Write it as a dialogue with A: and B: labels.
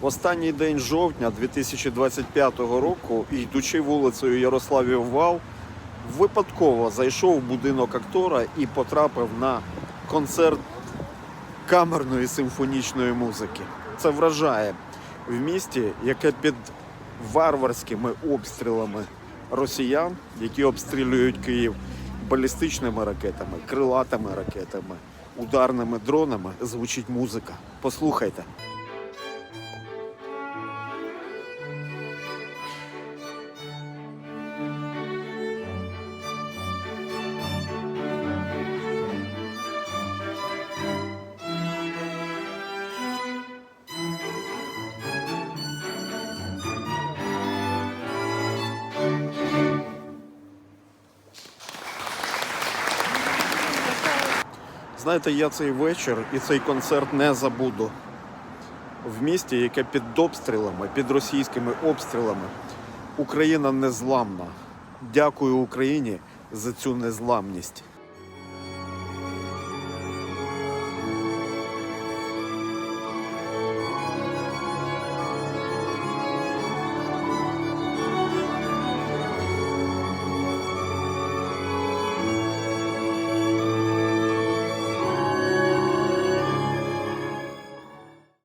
A: В останній день жовтня 2025 року, йдучи вулицею Ярославів Вал, випадково зайшов в будинок актора і потрапив на концерт камерної симфонічної музики. Це вражає в місті, яке під варварськими обстрілами росіян, які обстрілюють Київ балістичними ракетами, крилатими ракетами, ударними дронами, звучить музика. Послухайте. Знаєте, я цей вечір і цей концерт не забуду. В місті, яке під обстрілами, під російськими обстрілами, Україна незламна. Дякую Україні за цю незламність.